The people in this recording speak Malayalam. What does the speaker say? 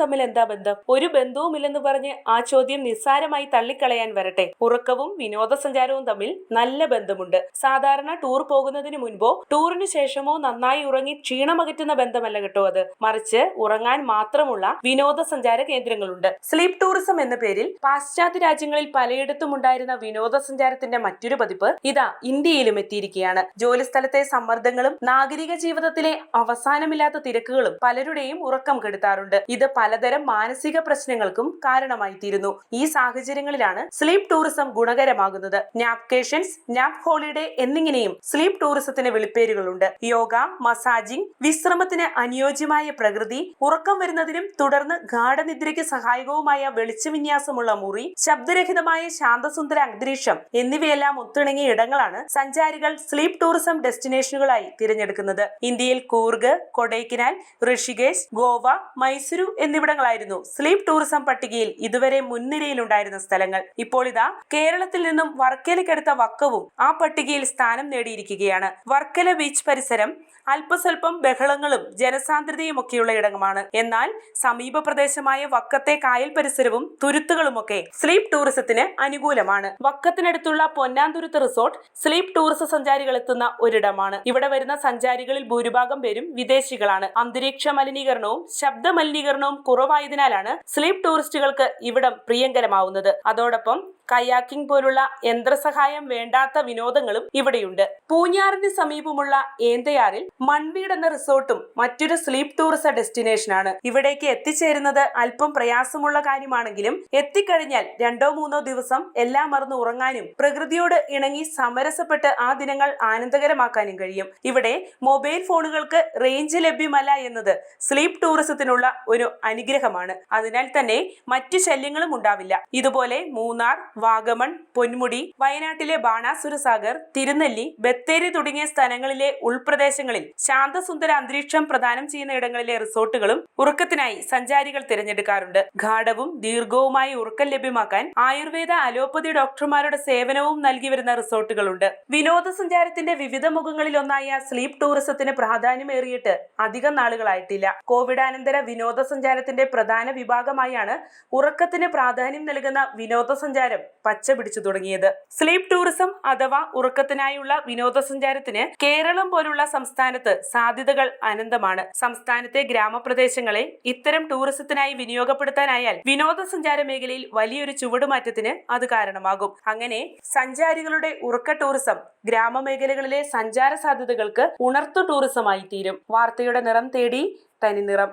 തമ്മിൽ എന്താ ബന്ധം? ഒരു ബന്ധവും ഇല്ലെന്ന് പറഞ്ഞ് ആ ചോദ്യം നിസ്സാരമായി തള്ളിക്കളയാൻ വരട്ടെ. ഉറക്കവും വിനോദസഞ്ചാരവും തമ്മിൽ നല്ല ബന്ധമുണ്ട്. സാധാരണ ടൂർ പോകുന്നതിന് മുൻപോ ടൂറിന് ശേഷമോ നന്നായി ഉറങ്ങി ക്ഷീണമകറ്റുന്ന ബന്ധമല്ല കേട്ടോ അത്. മറിച്ച് ഉറങ്ങാൻ മാത്രമുള്ള വിനോദസഞ്ചാര കേന്ദ്രങ്ങളുണ്ട്. സ്ലീപ്പ് ടൂറിസം എന്ന പേരിൽ പാശ്ചാത്യ രാജ്യങ്ങളിൽ പലയിടത്തും ഉണ്ടായിരുന്ന വിനോദസഞ്ചാരത്തിന്റെ മറ്റൊരു പതിപ്പ് ഇതാ ഇന്ത്യയിലും എത്തിയിരിക്കുകയാണ്. ജോലിസ്ഥലത്തെ സമ്മർദ്ദങ്ങളും നാഗരിക ജീവിതത്തിലെ അവസാനമില്ലാത്ത തിരക്കുകളും പലരുടെയും ഉറക്കം കെടുത്താറുണ്ട് ഇത് പലതരം മാനസിക പ്രശ്നങ്ങൾക്കും കാരണമായി തീരുന്നു ഈ സാഹചര്യങ്ങളിലാണ് സ്ലീപ്പ് ടൂറിസം ഗുണകരമാകുന്നത്. നാപ്കേഷൻസ് നാപ് ഹോളിഡേ എന്നിങ്ങനെയും സ്ലീപ്പ് ടൂറിസത്തിന് വിളിപ്പേരുകളുണ്ട്. യോഗ മസാജിംഗ് വിശ്രമത്തിന് അനുയോജ്യമായ പ്രകൃതി ഉറക്കം വരുന്നതിനും തുടർന്ന് ഗാഠനിദ്രയ്ക്ക് സഹായകവുമായ വെളിച്ചവിന്യാസമുള്ള മുറി ശബ്ദരഹിതമായ ശാന്തസുന്ദര അന്തരീക്ഷം എന്നിവയെല്ലാം ഒത്തിണങ്ങിയ ഇടങ്ങളാണ് സഞ്ചാരികൾ സ്ലീപ്പ് ടൂറിസം ഡെസ്റ്റിനേഷനുകളായി തിരഞ്ഞെടുക്കുന്നത്. ഇന്ത്യയിൽ കൂർഗ് കൊടൈക്കനാൽ ഋഷികേശ് ഗോവ മൈസൂരു എന്നിവിടങ്ങളായിരുന്നു. സ്ലീപ് ടൂറിസം പട്ടികയിൽ ഇതുവരെ മുൻനിരയിലുണ്ടായിരുന്ന സ്ഥലങ്ങൾ. ഇപ്പോൾ ഇതാ കേരളത്തിൽ നിന്നും വർക്കലയ്ക്കടുത്ത വക്കവും ആ പട്ടികയിൽ സ്ഥാനം നേടിയിരിക്കുകയാണ്. വർക്കല ബീച്ച് പരിസരം അല്പസ്വല്പം ബഹളങ്ങളും ജനസാന്ദ്രതയും ഒക്കെയുള്ള ഇടമാണ്. എന്നാൽ സമീപ പ്രദേശമായ വക്കത്തെ കായൽ പരിസരവും തുരുത്തുകളുമൊക്കെ സ്ലീപ് ടൂറിസത്തിന് അനുകൂലമാണ്. വക്കത്തിനടുത്തുള്ള പൊന്നാന്തുരുത്ത് റിസോർട്ട് സ്ലീപ് ടൂറിസ സഞ്ചാരികൾ എത്തുന്ന ഒരിടമാണ്. ഇവിടെ വരുന്ന സഞ്ചാരികളിൽ ഭൂരിഭാഗം പേരും വിദേശികളാണ്. അന്തരീക്ഷ മലിനീകരണവും ശബ്ദ മലിനീകരണവും കുറവായതിനാലാണ് സ്ലീപ് ടൂറിസ്റ്റുകൾക്ക് ഇവിടം പ്രിയങ്കരമാവുന്നത്. അതോടൊപ്പം കയാക്കിംഗ് പോലുള്ള യന്ത്രസഹായം വേണ്ടാത്ത വിനോദങ്ങളും ഇവിടെയുണ്ട്. പൂഞ്ഞാറിന് സമീപമുള്ള ഏന്തയാറിൽ മൺവീട് എന്ന റിസോർട്ടും മറ്റൊരു സ്ലീപ്പ് ടൂറിസ ഡെസ്റ്റിനേഷനാണ്. ഇവിടേക്ക് എത്തിച്ചേരുന്നത് അല്പം പ്രയാസമുള്ള കാര്യമാണെങ്കിലും എത്തിക്കഴിഞ്ഞാൽ രണ്ടോ മൂന്നോ ദിവസം എല്ലാം മറന്ന് ഉറങ്ങാനും പ്രകൃതിയോട് ഇണങ്ങി സമരസപ്പെട്ട് ആ ദിനങ്ങൾ ആനന്ദകരമാക്കാനും കഴിയും. ഇവിടെ മൊബൈൽ ഫോണുകൾക്ക് റേഞ്ച് ലഭ്യമല്ല എന്നത് സ്ലീപ്പ് ടൂറിസത്തിനുള്ള ഒരു അനുഗ്രഹമാണ്. അതിനാൽ തന്നെ മറ്റു ശല്യങ്ങളും ഉണ്ടാവില്ല. ഇതുപോലെ മൂന്നാർ വാഗമൺ പൊന്മുടി വയനാട്ടിലെ ബാണാസുര സാഗർ തിരുനെല്ലി ബത്തേരി തുടങ്ങിയ സ്ഥലങ്ങളിലെ ഉൾപ്രദേശങ്ങളിൽ ശാന്തസുന്ദര അന്തരീക്ഷം പ്രദാനം ചെയ്യുന്ന ഇടങ്ങളിലെ റിസോർട്ടുകളും ഉറക്കത്തിനായി സഞ്ചാരികൾ തിരഞ്ഞെടുക്കാറുണ്ട്. ഗാഠവും ദീർഘവുമായി ഉറക്കം ലഭ്യമാക്കാൻ ആയുർവേദ അലോപ്പതി ഡോക്ടർമാരുടെ സേവനവും നൽകി വരുന്ന റിസോർട്ടുകളുണ്ട്. വിനോദസഞ്ചാരത്തിന്റെ വിവിധ മുഖങ്ങളിൽ ഒന്നായ സ്ലീപ്പ് ടൂറിസത്തിന് പ്രാധാന്യമേറിയിട്ട് അധികം നാളുകളായിട്ടില്ല. കോവിഡാനന്തര വിനോദസഞ്ചാരത്തിന്റെ പ്രധാന വിഭാഗമായാണ് ഉറക്കത്തിന് പ്രാധാന്യം നൽകുന്ന വിനോദസഞ്ചാരം പച്ച പിടിച്ചു തുടങ്ങിയത്. സ്ലീപ്പ് ടൂറിസം അഥവാ ഉറക്കത്തിനായുള്ള വിനോദസഞ്ചാരത്തിന് കേരളം പോലുള്ള സംസ്ഥാനത്ത് സാധ്യതകൾ അനന്തമാണ്. സംസ്ഥാനത്തെ ഗ്രാമപ്രദേശങ്ങളെ ഇത്തരം ടൂറിസത്തിനായി വിനിയോഗപ്പെടുത്താനായാൽ വിനോദസഞ്ചാര മേഖലയിൽ വലിയൊരു ചുവടുമാറ്റത്തിന് അത് കാരണമാകും. അങ്ങനെ സഞ്ചാരികളുടെ ഉറക്ക ടൂറിസം ഗ്രാമമേഖലകളിലെ സഞ്ചാര സാധ്യതകൾക്ക് ഉണർത്തു ടൂറിസമായി തീരും വാർത്തയുടെ നിറം തേടി തനി നിറം